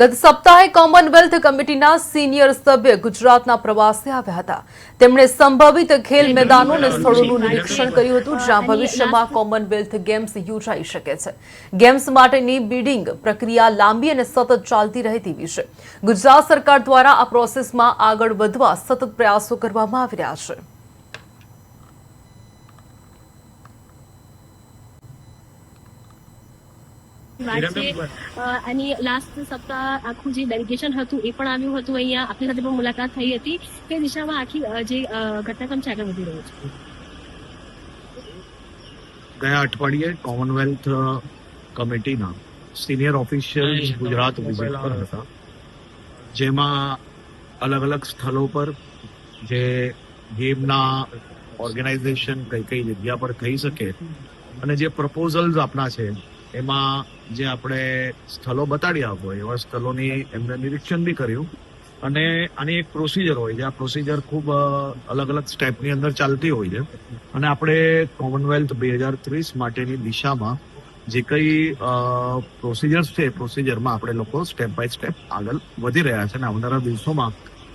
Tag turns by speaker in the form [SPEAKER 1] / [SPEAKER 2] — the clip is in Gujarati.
[SPEAKER 1] ગત સપ્તાહે કોમનવેલ્થ કમિટીના સિનિયર સભ્ય ગુજરાતના પ્રવાસે આવ્યા હતા. તેમણે સંભવિત ખેલ મેદાનો અને સ્થળોનું નિરીક્ષણ કર્યું હતું જ્યાં ભવિષ્યમાં કોમનવેલ્થ ગેમ્સ યોજાઈ શકે છે. ગેમ્સ માટેની બિડિંગ પ્રક્રિયા લાંબી અને સતત ચાલતી રહે તેવી છે. ગુજરાત સરકાર દ્વારા આ પ્રોસેસમાં આગળ વધવા સતત પ્રયાસો કરવામાં આવી રહ્યા છે.
[SPEAKER 2] વાત છે લાસ્ટ સપ્તાહ આખું જે ડેલિગેશન હતું એ પણ આવ્યું હતું અહીંયા. આપણી સાથે પણ મુલાકાત થઈ હતી. તે દિશામાં આખી જે ઘટનાક્રમ છે આગળ વધી રહ્યો છે.
[SPEAKER 3] ગયા અઠવાડિયે કોમનવેલ્થ કમિટીના સિનિયર ઓફિશિયલ્સ ગુજરાત વિઝિટ પર હતા. જેમાં અલગ અલગ સ્થળો પર જે ગેમના ઓર્ગેનાઇઝેશન કઈ કઈ જગ્યા પર થઈ શકે અને જે પ્રપોઝલ્સ આપણા છે એમાં જે આપણે સ્થળો બતાડ્યા હોય, એવા સ્થળોની એમને નિરીક્ષણ બી કર્યું. અને આની એક પ્રોસિજર હોય છે. આ પ્રોસિજર ખૂબ અલગ અલગ સ્ટેપની અંદર ચાલતી હોય છે. અને આપણે કોમનવેલ્થ બે હજાર ત્રીસ માટેની દિશામાં જે કઈ પ્રોસિજર્સ છે પ્રોસિજરમાં આપણે લોકો સ્ટેપ બાય સ્ટેપ આગળ વધી રહ્યા છે. અને આવનારા દિવસોમાં